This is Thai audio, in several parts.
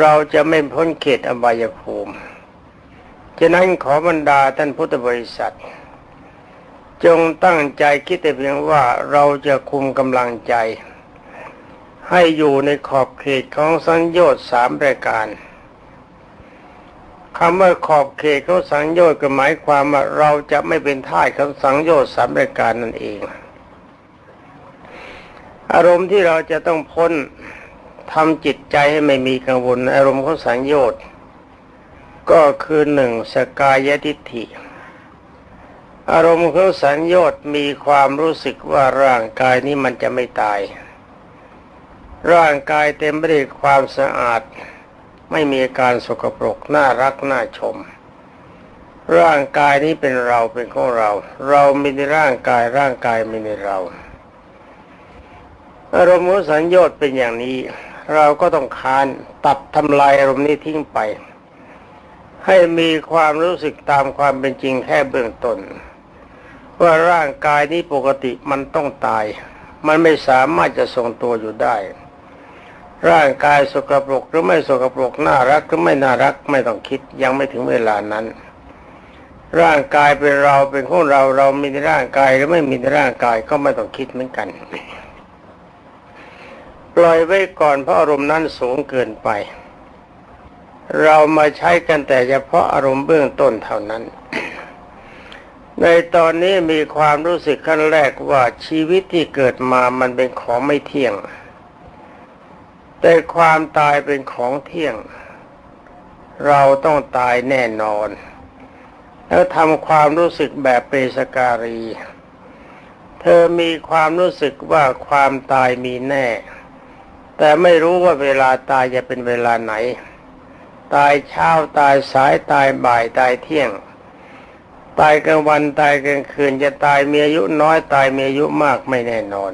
เราจะไม่พ้นเขตอบายภูมิ ฉะนั้นขอบรรดาท่านพุทธบริษัท จงตั้งใจคิดแต่เพียงว่าเราจะคุมกำลังใจ ให้อยู่ในขอบเขตของสังโยชน์สามรายการคำว่าขอบเขตของสังโยชน์ก็หมายความว่าเราจะไม่เป็นท่ายของสังโยชน์สามรายการนั่นเอง อารมณ์ที่เราจะต้องพ้น ทำจิตใจให้ไม่มีกังวลอารมณ์ของสังโยชน์ก็คือหนึ่งสกายทิฏฐิ อารมณ์ของสังโยชน์มีความรู้สึกว่าร่างกายนี้มันจะไม่ตาย ร่างกายเต็มไปด้วยความสะอาด ไม่มีการสกปรกน่ารักน่าชม ร่างกายนี้เป็นเราเป็นของเรา เราไมีในร่างกายร่างกายไมีในเราอารมณ์ของสัญญาเป็นอย่างนี้ เราก็ต้องคานตัดทำลายอารมณ์นี้ทิ้งไป ให้มีความรู้สึกตามความเป็นจริงแค่เบื้องต้นว่าร่างกายนี้ปกติมันต้องตาย มันไม่สามารถจะทรงตัวอยู่ได้ ร่างกายสกปรกหรือไม่สกปรกน่ารักหรือไม่น่ารักไม่ต้องคิดยังไม่ถึงเวลานั้น ร่างกายเป็นเราเป็นของเราเรามีในร่างกายหรือไม่มีในร่างกายก็ไม่ต้องคิดเหมือนกัน ปล่อยไว้ก่อนเพราะอารมณ์นั้นสูงเกินไป เรามาใช้กันแต่เฉพาะอารมณ์เบื้องต้นเท่านั้น ในตอนนี้มีความรู้สึกขั้นแรกว่าชีวิตที่เกิดมามันเป็นของไม่เที่ยง แต่ความตายเป็นของเที่ยง เราต้องตายแน่นอน แล้วทำความรู้สึกแบบเปสการี เธอมีความรู้สึกว่าความตายมีแน่ แต่ไม่รู้ว่าเวลาตายจะเป็นเวลาไหน ตายเช้าตายสายตายบ่ายตายเที่ยง ตายกลางวันตายกลางคืนจะตายมีอายุน้อยตายมีอายุมากไม่แน่นอน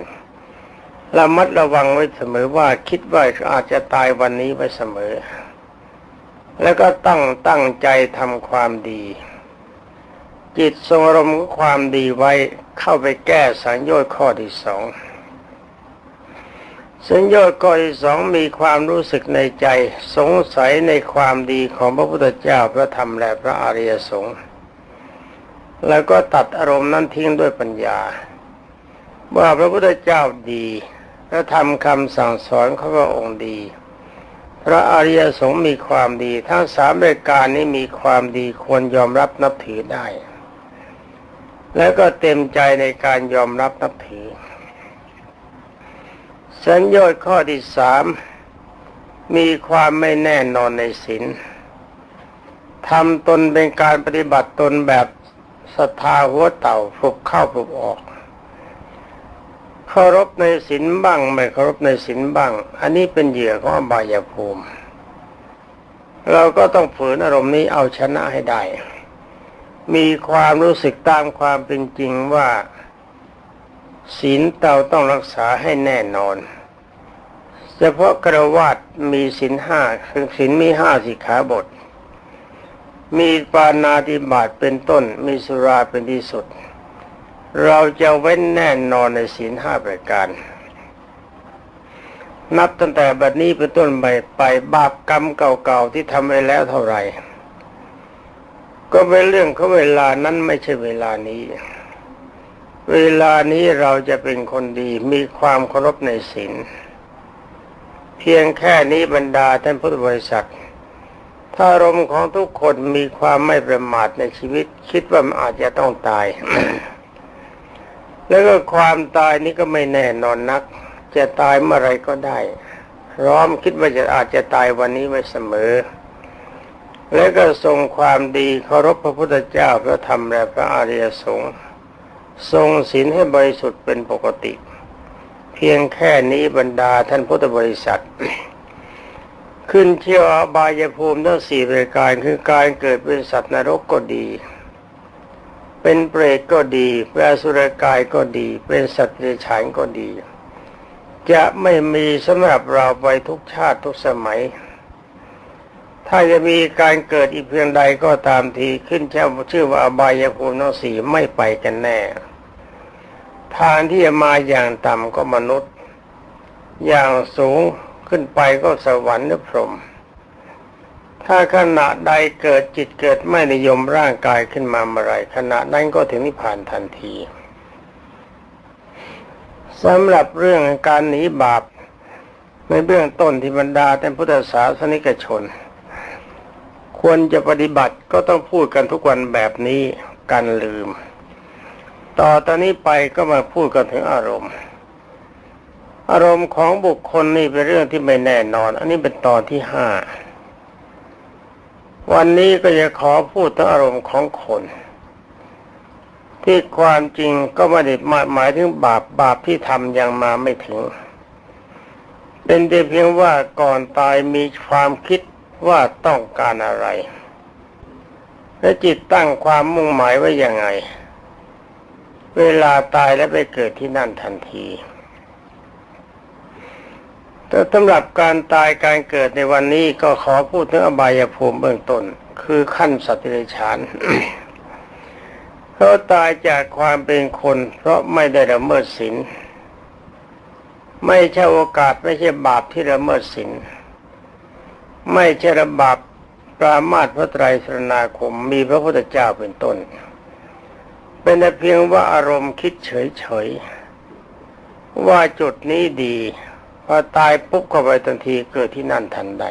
ระมัดระวังไว้เสมอว่าคิดว่าอาจจะตายวันนี้ไว้เสมอ แล้วก็ตั้งตั้งใจทำความดี จิตทรงอารมณ์ความดีไว้เข้าไปแก้สังโยชน์ข้อที่สอง สัญญาข้อที่สองมีความรู้สึกในใจ สงสัยในความดีของพระพุทธเจ้าพระธรรมและพระอริยสงฆ์แล้วก็ตัดอารมณ์นั้นทิ้งด้วยปัญญา ว่าพระพุทธเจ้าดีพระธรรมคำสั่งสอนเขาก็องค์ดี พระอริยสงฆ์มีความดี ทั้งสามรายการนี้มีความดีควรยอมรับนับถือได้ แล้วก็เต็มใจในการยอมรับนับถือ สัญญาข้อที่สามมีความไม่แน่นอนในศีลทำตนเป็นการปฏิบัติตนแบบศรัทธาหัวเต่าฝึกเข้าฝึกออกเคารพในศีลบ้าง ไม่เคารพในศีลบ้าง อันนี้เป็นเหยื่อของอบายภูมิ เราก็ต้องฝืนอารมณ์นี้เอาชนะให้ได้ มีความรู้สึกตามความเป็นจริงว่า ศีลเราต้องรักษาให้แน่นอน เฉพาะกระวาดมีศีลห้าคือศีลมีห้าสิกขาบท มีปานาติบาตเป็นต้น มีสุราเป็นที่สุด เราจะเว้นแน่นอนในศีลห้าประการ นับตั้งแต่บัดนี้เป็นต้นไปไปบาปกรรมเก่าๆที่ทำไว้แล้วเท่าไหร่ ก็เป็นเรื่องของเวลานั้นไม่ใช่เวลานี้ เวลานี้เราจะเป็นคนดีมีความเคารพในศีลเพียงแค่นี้บรรดาท่านพุทธบริษัท ถ้าอารมณ์ของทุกคนมีความไม่ประมาทในชีวิต คิดว่ามันอาจจะต้องตาย แล้วก็ความตายนี้ก็ไม่แน่นอนนัก จะตายเมื่อไรก็ได้ร้อมคิดว่าจะอาจจะตายวันนี้ไว้เสมอ และก็ทรงความดีเคารพพระพุทธเจ้าพระธรรมและพระอริยสงฆ์ ทรงศีลให้บริสุทธิ์เป็นปกติ เพียงแค่นี้บรรดาท่านพุทธบริษัท ขึ้นเที่ยวอบายภูมิทั้งสี่รายการคือการเกิดเป็นสัตว์นรกก็ดี เป็นเปรตก็ดีเป็นสุรกายก็ดี เป็นสัตว์เดรัจฉานก็ดี จะไม่มีสำหรับเราไปทุกชาติทุกสมัย ถ้าจะมีการเกิดอีกเพียงใดก็ตามทีขึ้นเจ้าชื่อว่าอบายภูมิทั้งสี่ไม่ไปกันแน่ ทางที่จะมาอย่างต่ำก็มนุษย์ อย่างสูงขึ้นไปก็สวรรค์หรือพรหมถ้าขณะใดเกิดจิตเกิดไม่นิยมร่างกายขึ้นมาเมื่อไรขณะนั้นก็ถึงนิพพานทันทีสำหรับเรื่องการหนีบาปในเบื้องต้นที่บรรดาท่านพุทธศาสนิกชน ควรจะปฏิบัติก็ต้องพูดกันทุกวันแบบนี้กันลืม ต่อตอนนี้ไปก็มาพูดกันถึงอารมณ์ อารมณ์ของบุคคลนี่เป็นเรื่องที่ไม่แน่นอน อันนี้เป็นตอนที่ห้าวันนี้ก็จะขอพูดถึงอารมณ์ของคน ที่ความจริงก็ไม่ได้หมายหมายถึงบาปบาปที่ทำยังมาไม่ถึง เป็นแต่เพียงว่าก่อนตายมีความคิด ว่าต้องการอะไร และจิตตั้งความมุ่งหมายไว้ยังไง เวลาตายแล้วไปเกิดที่นั่นทันทีแต่สำหรับการตายการเกิดในวันนี้ก็ขอพูดถึงอบายภูมิเบื้องต้น คือขั้นสัตว์เดรัจฉานเขาตายจากความเป็นคน เพราะไม่ได้ละเมิดศีลไม่ใช่โอกาสไม่ใช่บาปที่ละเมิดศีล ไม่ใช่ระบาปปรามาตพระไตรสรณาคมมีพระพุทธเจ้าเป็นต้น เป็นแต่เพียงว่าอารมณ์คิดเฉยๆ ว่าจุดนี้ดี พอตายปุ๊บเข้าไปทันทีเกิดที่นั่นทันใด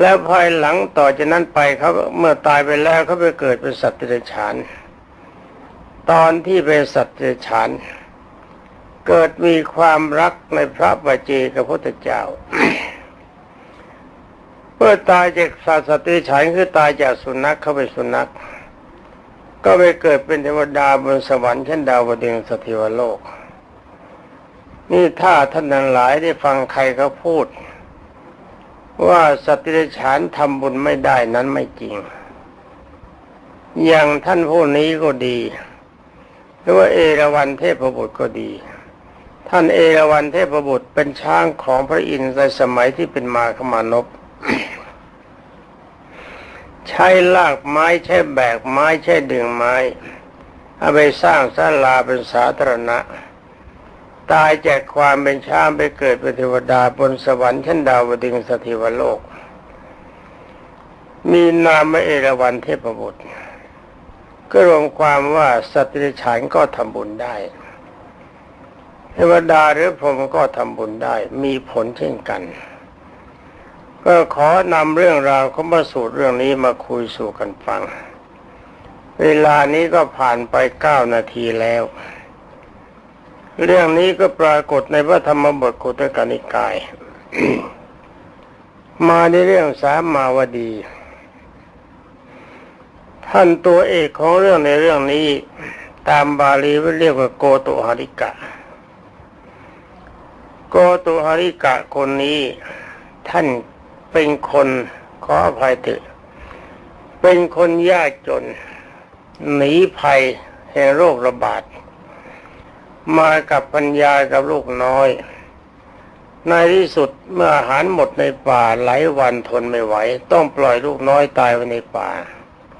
แล้วภายหลังต่อจากนั้นไปเขาเมื่อตายไปแล้วเขาไปเกิดเป็นสัตว์เดรัจฉาน ตอนที่เป็นสัตว์เดรัจฉาน เกิดมีความรักในพระบัจเจกับพุทธเจ้าเมื่อตายจากสัตว์เดรัจฉานคือตายจากสุนัขเข้าไปสุนัข ก็ไปเกิดเป็นเทวดาบนสวรรค์เชั้นดาวดึงสถิวโลก นี่ถ้าท่านทั้งหลายได้ฟังใครเขาพูด ว่าสตว์เดรัจฉานทำบุญไม่ได้นั้นไม่จริง อย่างท่านผู้นี้ก็ดีหรือว่าเอราวัณเทพบุตรก็ดี ท่านเอราวัณเทพบุตรเป็นช้างของพระอินทร์ในสมัยที่เป็นมาขมานพใช้ลากไม้ใช้แบกไม้ใช้ดึงไม้ เอาไปสร้างศาลาเป็นสาธารณะ ตายจากความเป็นช้างไปเกิดเป็นเทวดาบนสวรรค์ชั้นดาวดึงสถิวโลก มีนามว่าเอราวัณเทพบุตรก็รวมความว่าสัตว์เดรัจฉานก็ทำบุญได้ เทวดาหรือพรหมก็ทำบุญได้มีผลเช่นกัน ก็ขอนำเรื่องราวของมาสูตรเรื่องนี้มาคุยสู่กันฟัง เวลานี้ก็ผ่านไปเก้านาทีแล้ว เรื่องนี้ก็ปรากฏในพระธรรมบทกุตกนิกาย มาในเรื่องสามมาวดี ท่านตัวเอกของเรื่องในเรื่องนี้ ตามบาลีเรียกว่าโกตุหาริกะ โกตุหาริกะคนนี้ท่านเป็นคนขออภัยเถอะเป็นคนยากจน หนีภัยแห่งโรคระบาด มากับปัญญากับลูกน้อย ในที่สุดเมื่ออาหารหมดในป่าหลายวันทนไม่ไหว ต้องปล่อยลูกน้อยตายไว้ในป่า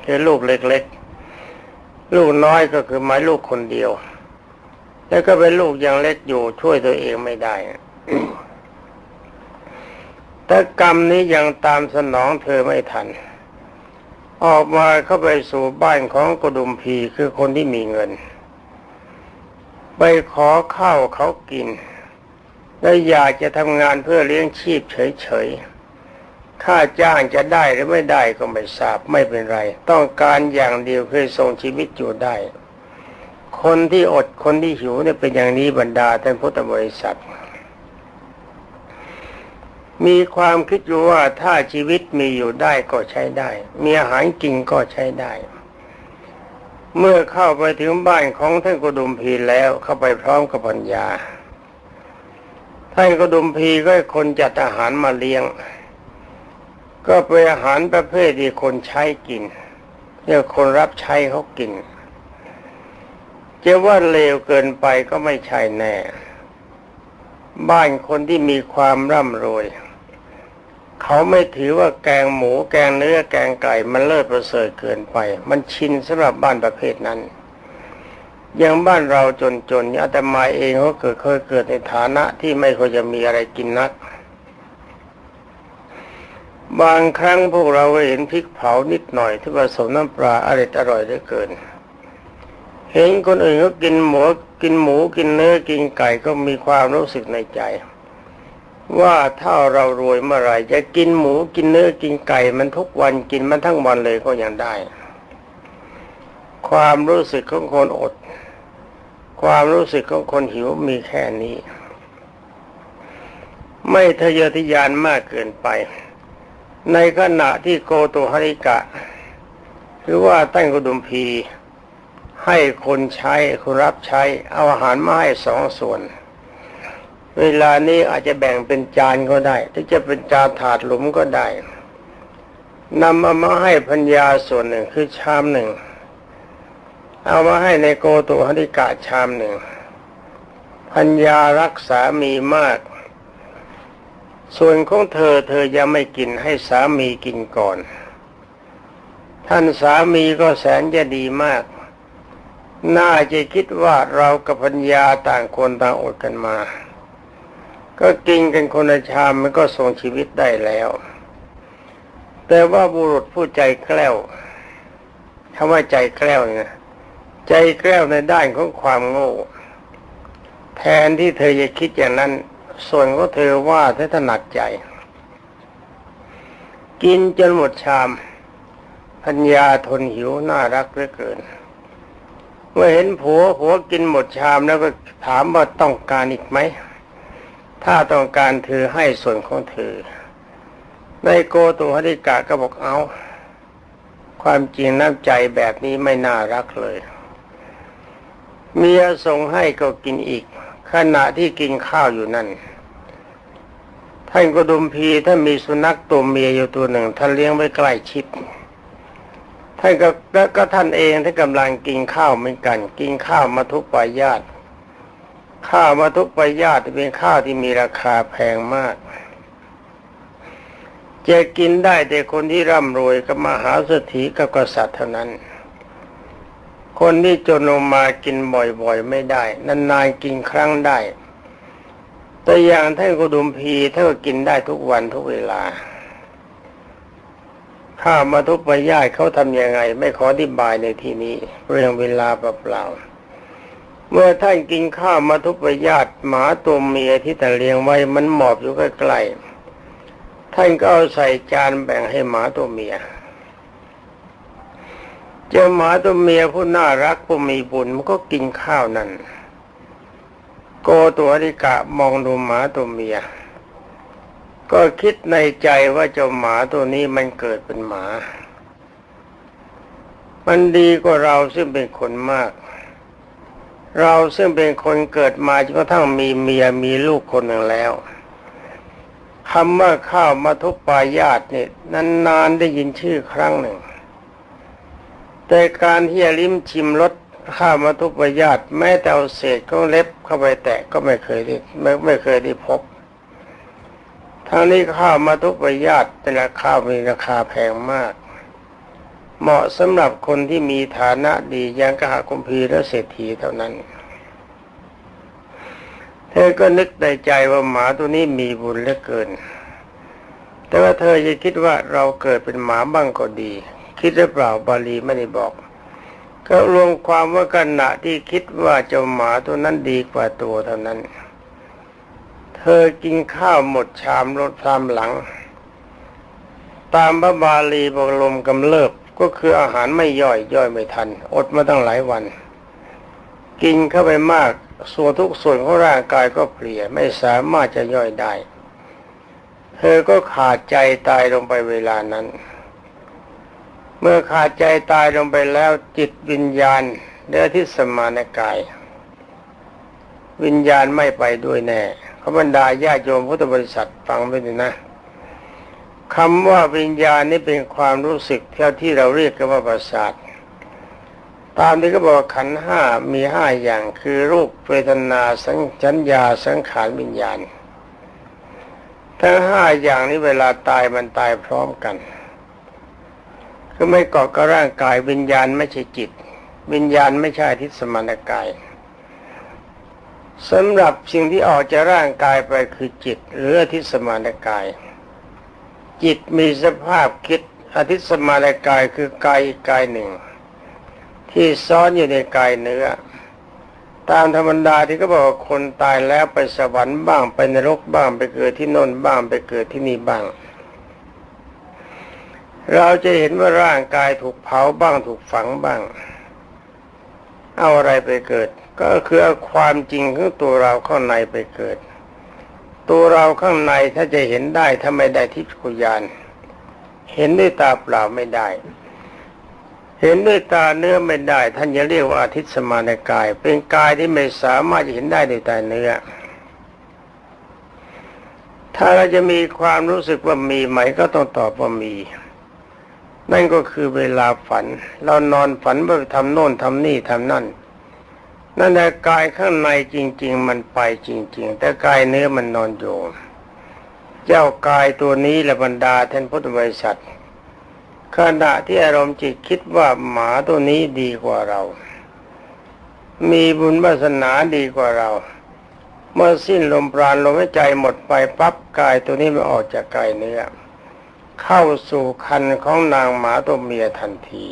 คือลูกเล็กๆ ลูกน้อยก็คือหมายลูกคนเดียว แล้วก็เป็นลูกยังเล็กอยู่ช่วยตัวเองไม่ได้แต่กรรมนี้ยังตามสนองเธอไม่ทัน ออกมาเข้าไปสู่บ้านของกดุมพีคือคนที่มีเงิน ไปขอข้าวเขากิน และอยากจะทำงานเพื่อเลี้ยงชีพเฉยๆ ค่าจ้างจะได้หรือไม่ได้ก็ไม่ทราบไม่เป็นไร ต้องการอย่างเดียวคือส่งชีวิตอยู่ได้ คนที่อดคนที่หิวเนี่ยเป็นอย่างนี้บรรดาท่านพุทธบริษัท มีความคิดอยู่ว่าถ้าชีวิตมีอยู่ได้ก็ใช้ได้ มีอาหารกินก็ใช้ได้ เมื่อเข้าไปถึงบ้านของท่านกุดุมพีแล้วเข้าไปพร้อมกับปัญญาท่านกุดุมพีก็คนจัดอาหารมาเลี้ยง ก็เป็นอาหารประเภทที่คนใช้กินเรียกคนรับใช้เขากิน จะว่าเลวเกินไปก็ไม่ใช่แน่ บ้านคนที่มีความร่ำรวย เขาไม่ถือว่าแกงหมูแกงเนื้อแกงไก่มันเลิศประเสริฐเกินไป มันชินสำหรับบ้านประเภทนั้นอย่างบ้านเราจนๆอาตมาเองเขาเกิดเคยเกิดในฐานะที่ไม่ค่อยจะมีอะไรกินนัก บางครั้งพวกเราก็เห็นพริกเผานิดหน่อยที่ผสมน้ำปลาอร่อยอร่อยเหลือเกิน เห็นคนอื่นเขากินหมูกินหมูกินเนื้อกินไก่ก็มีความรู้สึกในใจ ว่าถ้าเรารวยเมื่อไหร่จะกินหมูกินเนื้อกินไก่ มันทุกวันกินมันทั้งวันเลยก็ยังได้ ความรู้สึกของคนอด ความรู้สึกของคนหิวมีแค่นี้ ไม่ทะเยอทะยานมากเกินไป ในขณะที่โกตุหริกะ หรือว่าตั้งกุดุมพี ให้คนใช้คนรับใช้เอาอาหารมาให้สองส่วน เวลานี้อาจจะแบ่งเป็นจานก็ได้ถ้าจะเป็นจานถาดหลุมก็ได้นำเอามาให้พัญญาส่วนหนึ่งคือชามหนึ่ง เอามาให้ในโกตุหริกะชามหนึ่งพัญญารักสามีมาก ส่วนของเธอเธอยังไม่กินให้สามีกินก่อน ท่านสามีก็แสนจะดีมาก น่าจะคิดว่าเรากับพัญญาต่างคนต่างอดกันมา ก็กินกันคนละชามมันก็ส่งชีวิตได้แล้ว แต่ว่าบุรุษผู้ใจแกล้วคำว่าใจแกล้วเนี่ยใจแกล้วในด้านของความโง่ แทนที่เธอจะคิดอย่างนั้น ส่วนของเธอว่าเธอถนัดใจ กินจนหมดชาม พัญญาทนหิวน่ารักเหลือเกิน เมื่อเห็นผัวผัวกินหมดชามแล้วก็ถามว่าต้องการอีกไหม ถ้าต้องการเธอให้ส่วนของเธอในโกตุหริกะก็บอกเอา ความจริงน้ำใจแบบนี้ไม่น่ารักเลย เมียส่งให้ก็กินอีก ขณะที่กินข้าวอยู่นั่นท่านกดุมพีถ้ามีสุนัขตัวเมียอยู่ตัวหนึ่งท่านเลี้ยงไว้ใกล้ชิด ท่านก็ก็ท่านเองท่านกำลังกินข้าวเหมือนกัน กินข้าวมาทุกปายาตข้าวมาทุกปายาตเป็นข้าวที่มีราคาแพงมากจะกินได้แต่คนที่ร่ำรวยกับมหาเศรษฐีกับกษัตริย์เท่านั้น คนที่จนลงมากินบ่อยๆไม่ได้ นานๆกินครั้งได้ แต่อย่างท่านกุดุมพีท่านก็กินได้ทุกวันทุกเวลา ข้ามาทุกปายาตเขาทำยังไง ไม่ขออธิบายในที่นี้ เรื่องเวลาเปล่าเมื่อท่านกินข้าวมาทุกปายาตหมาตัวเมียที่ท่เลี้ยงไว้มันหมอบอยู่ใกล้ๆท่านก็เอาใส่จานแบ่งให้หมาตัวเมียเจ้าหมาตัวเมียผู้น่ารักผู้มีบุญมันก็กินข้าวนั่นโกตัวริกะมองดูหมาตัวเมีย ก็คิดในใจว่าเจ้าหมาตัวนี้มันเกิดเป็นหมา มันดีกว่าเราซึ่งเป็นคนมาก เราซึ่งเป็นคนเกิดมาจนกระทั่งมีเมียมีลูกคนหนึ่งแล้วคำว่าข้าวมาทุกปายาตเนี่ยนานๆได้ยินชื่อครั้งหนึ่ง แต่การที่จะลิ้มชิมรสข้าวมาทุกปายาตแม้แต่เอาเศษของเล็บเข้าไปแตะก็ไม่เคยได้ไม่ไม่เคยได้พบ ทางนี้ข้าวมาทุกประหยัดแต่ละข้าวมีราคาแพงมาก เหมาะสำหรับคนที่มีฐานะดีอย่างกหคุมพีและเศรษฐีเท่านั้น เธอก็นึกในใจว่าหมาตัวนี้มีบุญเหลือเกิน แต่ว่าเธอจะคิดว่าเราเกิดเป็นหมาบ้างก็ดี คิดหรือเปล่าบาลีไม่ได้บอกก็รวมความว่าขณะที่คิดว่าเจ้าหมาตัวนั้นดีกว่าตัวเท่านั้น เธอกินข้าวหมดชามรถพรามหลัง ตามพระบาลีบอกลมกำเริบก็คืออาหารไม่ย่อยย่อยไม่ทัน อดมาตั้งหลายวัน กินเข้าไปมาก ส่วนทุกส่วนของร่างกายก็เปลี่ยไม่สามารถจะย่อยได้ เธอก็ขาดใจตายลงไปเวลานั้น เมื่อขาดใจตายลงไปแล้วจิตวิญญาณเนื้อที่สมานกาย วิญญาณไม่ไปด้วยแน่ ขบรรดาญาโยมพุทธบริษัทฟังไปดูนะคำว่าวิญญาณนี่เป็นความรู้สึกเท่าที่เราเรียกกันว่าประสาทตามที่เขาบอกขันห้ามีห้าอย่างคือรูปเวทนาสัญชัญญาสังขารวิญญาณ ทั้งห้าอย่างนี้เวลาตายมันตายพร้อมกันคือไม่เกาะกับร่างกายวิญญาณไม่ใช่จิต วิญญาณไม่ใช่ทิศสมานกาย สำหรับสิ่งที่ออกจากร่างกายไปคือจิตหรืออธิสมานกาย จิตมีสภาพคิดอธิสมานกายคือกายกายหนึ่ง ที่ซ้อนอยู่ในกายเนื้อ ตามธรรมดาที่เขาบอกว่าคนตายแล้วไปสวรรค์บ้างไปนรกบ้างไปเกิดที่โน่นบ้างไปเกิดที่นี่บ้าง เราจะเห็นว่าร่างกายถูกเผาบ้างถูกฝังบ้าง เอาอะไรไปเกิด ก็คือความจริงของตัวเราข้างในไปเกิด ตัวเราข้างในถ้าจะเห็นได้ถ้าไม่ได้ทิพยานเห็นด้วยตาเปล่าไม่ได้ เห็นด้วยตาเนื้อไม่ได้ ท่านจะเรียกว่าอาทิตย์สมานกาย เป็นกายที่ไม่สามารถจะเห็นได้ด้วยตาเนื้อ ถ้าเราจะมีความรู้สึกว่ามีไหมก็ต้องตอบว่ามี นั่นก็คือเวลาฝัน เรานอนฝันว่าไปทำโน่นทำนี่ทำนั่น นั่นแหละกายข้างในจริง ๆ มันไปจริง ๆ แต่กายเนื้อมันนอนอยู่ เจ้ากายตัวนี้และบรรดาท่านพุทธบริษัทขณะที่อารมณ์จิตคิดว่าหมาตัวนี้ดีกว่าเรา มีบุญวาสนาดีกว่าเรา เมื่อสิ้นลมปราณลมหายใจหมดไปปั๊บกายตัวนี้มันออกจากกายเนื้อเข้าสู่คันของนางหมาตัวเมียทันที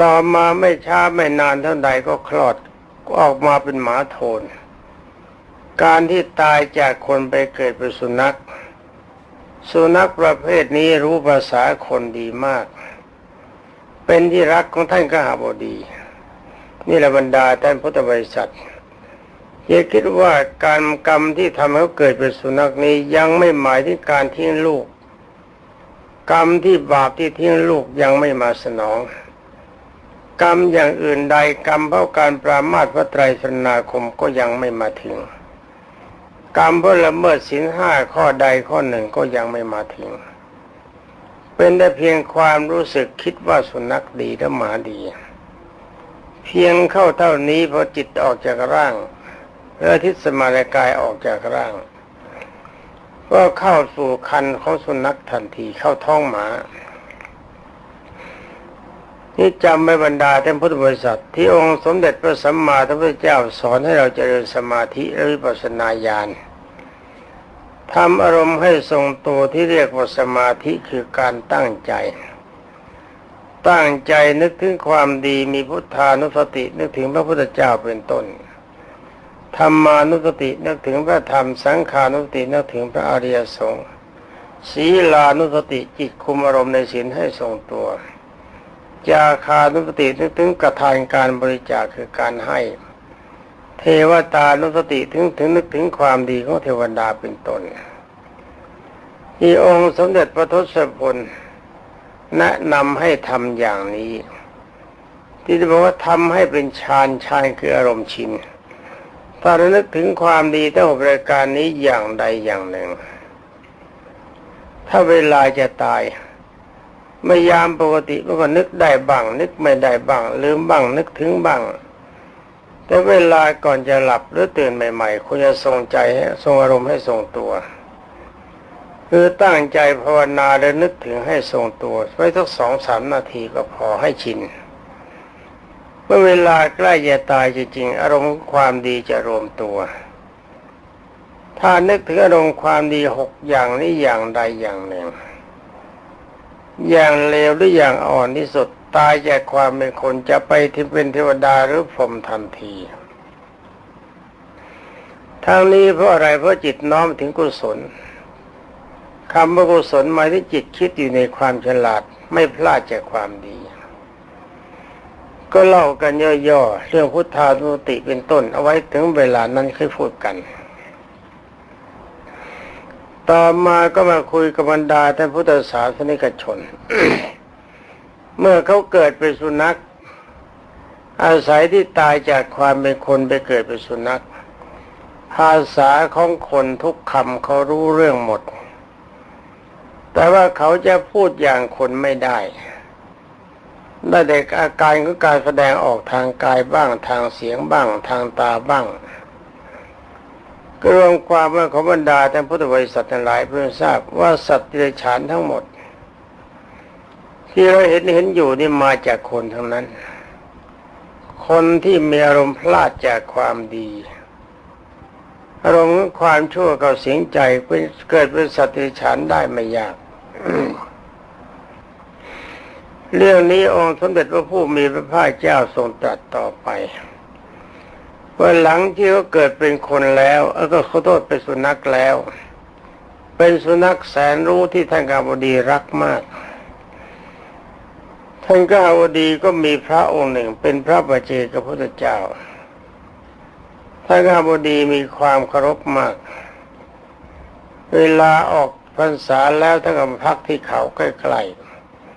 ต่อมาไม่ช้าไม่นานเท่าใดก็คลอดก็ออกมาเป็นหมาโทน การที่ตายจากคนไปเกิดเป็นสุนัข สุนัขประเภทนี้รู้ภาษาคนดีมาก เป็นที่รักของท่านกหาบดี นี่แหละบรรดาท่านพุทธบริษัทอย่าคิดว่าการกรรมที่ทำให้เขาเกิดเป็นสุนัขนี้ยังไม่หมายถึงการทิ้งลูก กรรมที่บาปที่ทิ้งลูกยังไม่มาสนอง กรรมอย่างอื่นใดกรรมเพราะการปรามาสพระไตรสนาคมก็ยังไม่มาถึง กรรมเพราะละเมิดศีลห้าข้อใดข้อหนึ่งก็ยังไม่มาถึง เป็นแต่เพียงความรู้สึกคิดว่าสุนัขดีและหมาดี เพียงเข้าเท่านี้พอจิตออกจากร่างเอทิศสมารกายออกจากร่าง ก็เข้าสู่คันของสุนัขทันทีเข้าท้องหมา นี่จำไม่บรรดาท่านพุทธบริษัทที่องค์สมเด็จพระสัมมาสัมพุทธเจ้าสอนให้เราเจริญสมาธิหรือปัสนาญาณทำอารมณ์ให้ทรงตัวที่เรียกว่าสมาธิคือการตั้งใจ ตั้งใจนึกถึงความดีมีพุทธานุสตินึกถึงพระพุทธเจ้าเป็นต้นธรรมานุสตินึกถึงพระธรรมสังขานุสตินึกถึงพระอริยสงฆ์ศีลานุสติจิตคุมอารมณ์ในศีลให้ทรงตัว จาคานุสตินึกถึงกระทานการบริจาคคือการให้ เทวตานุสติถึงถึงนึกถึงความดีของเทวดาเป็นต้นที่องค์สมเด็จพระทศพลแนะนำให้ทำอย่างนี้ ที่จะบอกว่าทำให้เป็นฌานฌานคืออารมณ์ชินถ้าเรานึกถึงความดีทั้งหกรายการนี้อย่างใดอย่างหนึ่ง ถ้าเวลาจะตาย ไม่ยามปกติมันก็นึกได้บ้าง นึกไม่ได้บ้าง ลืมบ้าง นึกถึงบ้าง แต่เวลาก่อนจะหลับหรือตื่นใหม่ๆควรจะทรงใจทรงอารมณ์ให้ทรงตัว คือตั้งใจภาวนาและนึกถึงให้ทรงตัวไว้สักสองสามนาทีก็พอให้ชินเมื่อเวลาใกล้จะตายจริงๆอารมณ์ความดีจะรวมตัว ถ้านึกถึงอารมณ์ความดีหกอย่างนี้อย่างใดอย่างหนึ่ง อย่างเลวหรืออย่างอ่อนที่สุดตายจากความเป็นคนจะไปที่เป็นเทวดาหรือพรหมทันทีทางนี้เพราะอะไรเพราะจิตน้อมถึงกุศลคำว่ากุศลหมายถึงจิตคิดอยู่ในความฉลาดไม่พลาดจากความดี ก็เล่ากันย่อๆเรื่องพุทธานุติเป็นต้นเอาไว้ถึงเวลานั้นค่อยพูดกัน ต่อมาก็มาคุยกับบรรดาท่านพุทธศาสนิกชน เมื่อเขาเกิดเป็นสุนัข อาศัยที่ตายจากความเป็นคนไปเกิดเป็นสุนัข ภาษาของคนทุกคำเขารู้เรื่องหมด แต่ว่าเขาจะพูดอย่างคนไม่ได้ได้แต่อาการของการแสดงออกทางกายบ้างทางเสียงบ้างทางตาบ้าง ก็รวมความว่าของบรรดาท่านพุทธบริษัททั้งหลายเพื่อทราบว่าสัตว์เดรัจฉานทั้งหมด ที่เราเห็นเห็นอยู่นี่มาจากคนทั้งนั้น คนที่มีอารมณ์พลาดจากความดีอารมณ์ความชั่วกับเสียงใจเป็นเกิดเป็นสัตว์เดรัจฉานได้ไม่ยากเรื่องนี้องค์สมเด็จพระผู้มีพระภาคเจ้าทรงตรัสต่อไป ว่าหลังที่เขาเกิดเป็นคนแล้วเออก็ขอโทษเป็นสุนัขแล้ว เป็นสุนัขแสนรู้ที่ท่านกาบดีรักมาก ท่านกาบดีก็มีพระองค์หนึ่ง เป็นพระบัจเจกพุทธเจ้า ท่านกาบดีมีความเคารพมาก เวลาออกพรรษาแล้วท่านก็พักที่เขาใกล้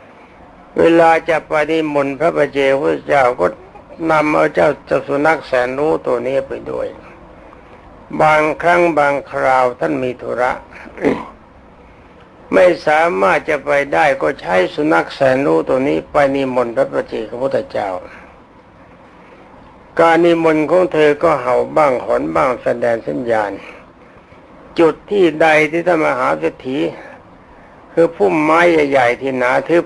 ๆเวลาจะไปนิมนต์พระบัจเจกพุทธเจ้าก็ นำเอาเจ้าจสุนัขแสนรู้ตัวนี้ไปด้วย บางครั้งบางคราวท่านมีธุระ ไม่สามารถจะไปได้ก็ใช้สุนัขแสนรู้ตัวนี้ไปนิมนต์พระประเจกพระพุทธเจ้า การนิมนต์ของเธอก็เห่าบ้างหอนบ้างแสดงสัญญาณ จุดที่ใดที่ท่านมหาเศรษฐีคือพุ่มไม้ใหญ่ ๆ ที่หนาทึบ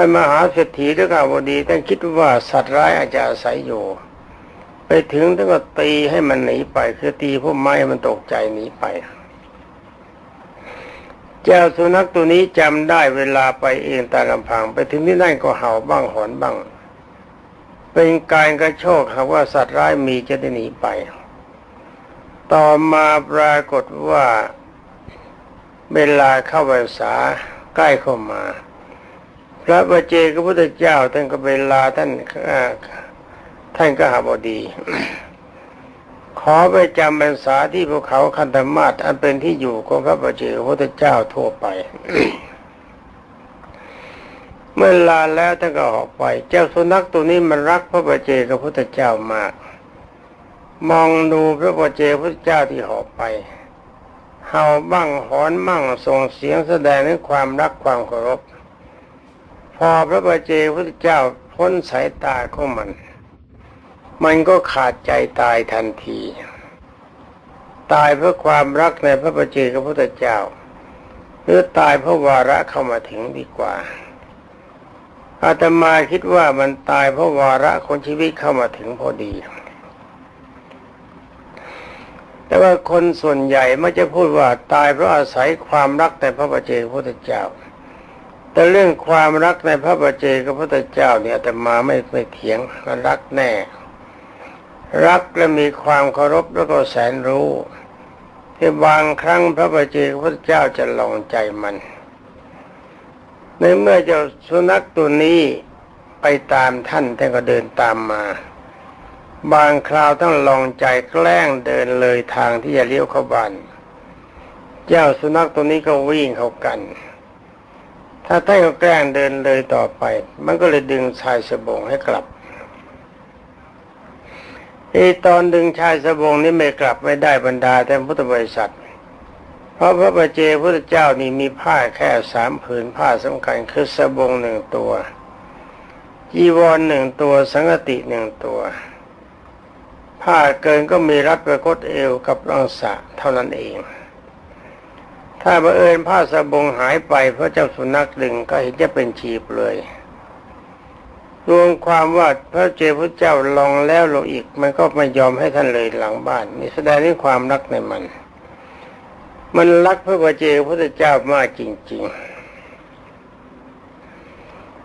ท่านมหาเศรษฐีด้วยกาวดีท่านคิดว่าสัตว์ร้ายอาจจะอาศัยอยู่ ไปถึงท่านก็ตีให้มันหนีไป คือตีพุ่มไม้มันตกใจหนีไป เจ้าสุนัขตัวนี้จำได้เวลาไปเองตามลำพัง ไปถึงที่นั่นก็เห่าบ้างหอนบ้าง เป็นการกระโชกหากว่าสัตว์ร้ายมีจะได้หนีไป ต่อมาปรากฏว่าเวลาเข้าพรรษาใกล้เข้ามา พระบาเจกพระพุทธเจ้าท่านก็เวลาท่านท่านก็หาบดี ขอไปจำพรรษาที่ภูเขาคันธมาศอันเป็นที่อยู่ของพระบาเจกพระพุทธเจ้าทั่วไป เมื่อลาแล้วท่านก็ออกไป เจ้าสุนัขตัวนี้มันรักพระบาเจกพระพุทธเจ้ามาก มองดูพระบาเจกพระพุทธเจ้าที่หอบไปเห่าบ้างหอนบ้างส่งเสียงแสดงถึงความรักความเคารพ พอพระบาเจพระพุทธเจ้าพ้นสายตาของมัน มันก็ขาดใจตายทันที ตายเพราะความรักในพระบาเจกพระพุทธเจ้า หรือตายเพราะวาระเข้ามาถึงดีกว่า อาตมาคิดว่ามันตายเพราะวาระคนชีวิตเข้ามาถึงพอดี แต่ว่าคนส่วนใหญ่ไม่จะพูดว่าตายเพราะอาศัยความรักในพระบัจเจกพุทธเจ้า แต่เรื่องความรักในพระบัจเจกับพุทธเจ้าเนี่ยแต่มาไม่ไม่เถียงมันรักแน่ รักและมีความเคารพแล้วก็แสนรู้ที่บางครั้งพระบัจเจกพุทธเจ้าจะลองใจมัน ในเมื่อเจ้าสุนัขตัวนี้ไปตามท่านท่านก็เดินตามมา บางคราวต้องลองใจแกล้งเดินเลยทางที่จะเลี้ยวเข้าบ้าน เจ้าสุนัขตัวนี้ก็วิ่งเข้ากัน ถ้าท่านก็แกล้งเดินเลยต่อไป มันก็เลยดึงชายสบงให้กลับไอตอนดึงชายสบงนี้ไม่กลับไม่ได้บรรดาแต่พุทธบริษัท เพราะพระบาเจพระเจ้านี่มีผ้าแค่สามผืนผ้าสำคัญคือสบงหนึ่งตัวจีวรหนึ่งตัวสังกติหนึ่งตัว ผ้าเกินก็มีรัดประคตเอวกับรังสะเท่านั้นเอง ถ้าบังเอิญผ้าสบงหายไปเพราะเจ้าสุนัขดึงก็เห็นจะเป็นชีพเลย รวมความว่าพระเจ้าพระเจ้าลองแล้วลงอีก มันก็ไม่ยอมให้ท่านเลยหลังบ้านนี่แสดงถึงความรักในมัน มันรักพระบาเจ้าพระเจ้ามากจริงๆ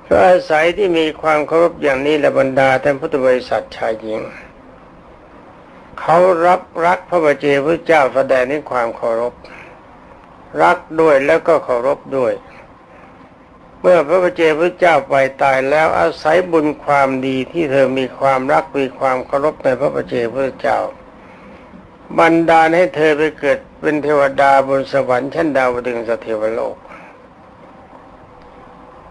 เพราะอาศัยที่มีความเคารพอย่างนี้และบรรดาท่านพุทธบริษัทชายหญิงเขารับรักพระบาเจ้าพระเจ้าแสดงถึงความเคารพ รักด้วยแล้วก็เคารพด้วย เมื่อพระบาเจ้าพระเจ้าไปตายแล้วอาศัยบุญความดีที่เธอมีความรักมีความเคารพในพระบาเจ้าพระเจ้า บันดาลให้เธอไปเกิดเป็นเทวดาบนสวรรค์ชั้นดาวดึงสเทวโลก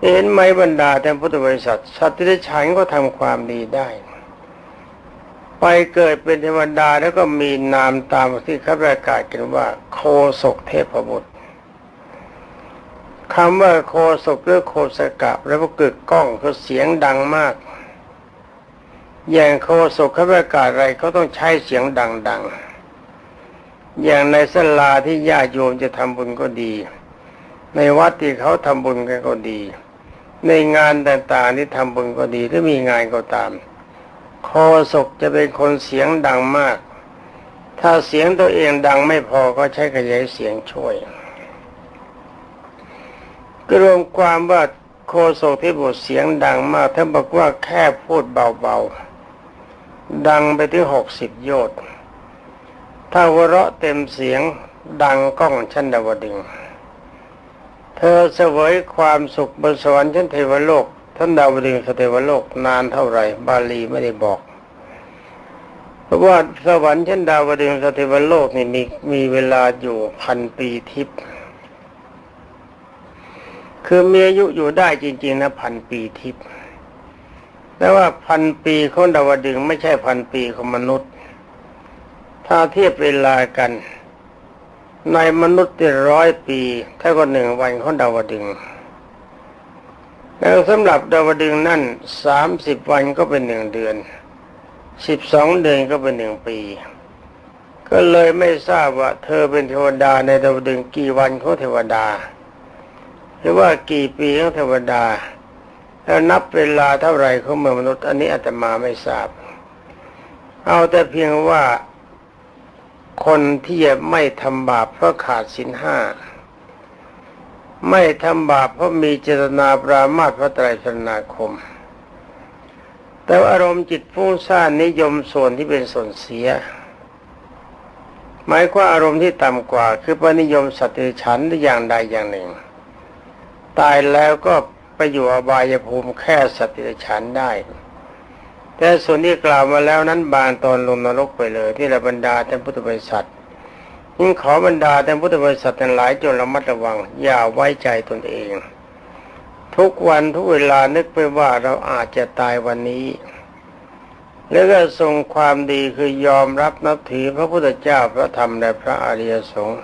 เห็นไหมบรรดาแต่พุทธบริษัทสัตว์ที่ได้ฉันก็ทำความดีได้ ไปเกิดเป็นเทวดาแล้วก็มีนามตามที่เขาประกาศกันว่า โคศกเทพบุตร คำว่าโคศกหรือโคสกะแล้วก็กึกก้องคือเสียงดังมาก อย่างโคศกเขาประกาศอะไรเขาต้องใช้เสียงดังๆ อย่างในสลาที่ญาติโยมจะทำบุญก็ดี ในวัดที่เขาทำบุญกันก็ดี ในงานต่างๆที่ทำบุญก็ดีหรือมีงานก็ตาม โคศกจะเป็นคนเสียงดังมาก ถ้าเสียงตัวเองดังไม่พอก็ใช้ขยายเสียงช่วย ก็รวมความว่าโคศกที่บทเสียงดังมากท่านบอกว่าแค่พูดเบาๆ ดังไปถึงหกสิบโยชน์ถ้าวเราะเต็มเสียงดังก้องชั้นดาวดึง เธอเสวยความสุขบนสวรรค์ชั้นเทวโลก ท่านดาวดึงสเทวโลกนานเท่าไหร่ บาลีไม่ได้บอก เพราะว่าสวรรค์ชั้นดาวดึงสเทวโลกนี่มีมีเวลาอยู่พันปีทิพย์ คือมีอายุอยู่ได้จริง ๆ นะพันปีทิพย์แต่ว่าพันปีของดาวดึงไม่ใช่พันปีของมนุษย์ ถ้าเทียบเวลากัน ในมนุษย์ที่ร้อยปีเท่ากับหนึ่งวันของดาวดึงแล้วสำหรับดาวดึงนั่นสามสิบวันก็เป็นหนึ่งเดือนสิบสองเดือนก็เป็นหนึ่งปี ก็เลยไม่ทราบว่า เธอเป็นเทวดาในดาวดึงกี่วันของเทวดา หรือว่ากี่ปีของเทวดา แล้วนับเวลาเท่าไหร่ของเมืองมนุษย์อันนี้อาตมาไม่ทราบ เอาแต่เพียงว่าคนที่ไม่ทำบาปเพราะขาดศีลห้าไม่ทำบาปเพราะมีเจตนาปรามาสพระไตรสรณาคม แต่อารมณ์จิตฟุ้งซ่านนิยมส่วนที่เป็นส่วนเสีย หมายความอารมณ์ที่ต่ำกว่า คือปนิยมสัตว์ฉันหรืออย่างใดอย่างหนึ่ง ตายแล้วก็ไปอยู่อบายภูมิแค่สัตว์เดรัจฉานได้ แต่ส่วนที่กล่าวมาแล้วนั้นบางตอนลงนรกไปเลยที่ระบรรดาท่านพุทธบริษัทยิ่งขอบรรดาท่านพุทธบริษัททั้งหลายจงระมัดระวัง อย่าไว้ใจตนเอง ทุกวันทุกเวลานึกไปว่าเราอาจจะตายวันนี้ แล้วก็ทรงความดีคือยอมรับนับถือพระพุทธเจ้าพระธรรมและพระอริยสงฆ์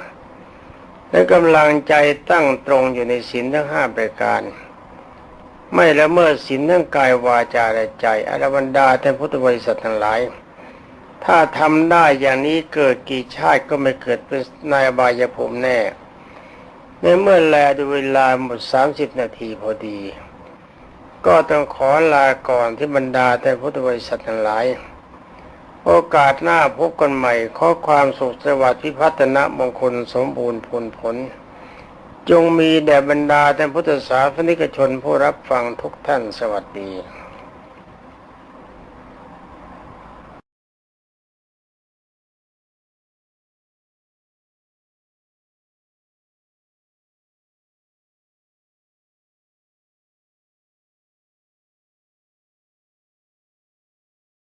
และกำลังใจตั้งตรงอยู่ในศีลทั้งห้าประการ ไม่ละเมิดศีลทั้งกายวาจาและใจอรบรรดาท่านพุทธบริษัททั้งหลาย ถ้าทำได้อย่างนี้เกิดกี่ชาติก็ไม่เกิดเป็นนายบายภูมิแน่ ในเมื่อแลดูเวลาหมดสามสิบนาทีพอดี ก็ต้องขอลาก่อนที่บรรดาแท่านพุทธบริษัททั้งหลาย โอกาสหน้าพบกันใหม่ ขอความสุขสวัสดิ์พิพัฒนะมงคลสมบูรณ์ผลผล จงมีแด่บรรดาท่านพุทธศาสนิกชนผู้รับฟังทุกท่านสวัสดี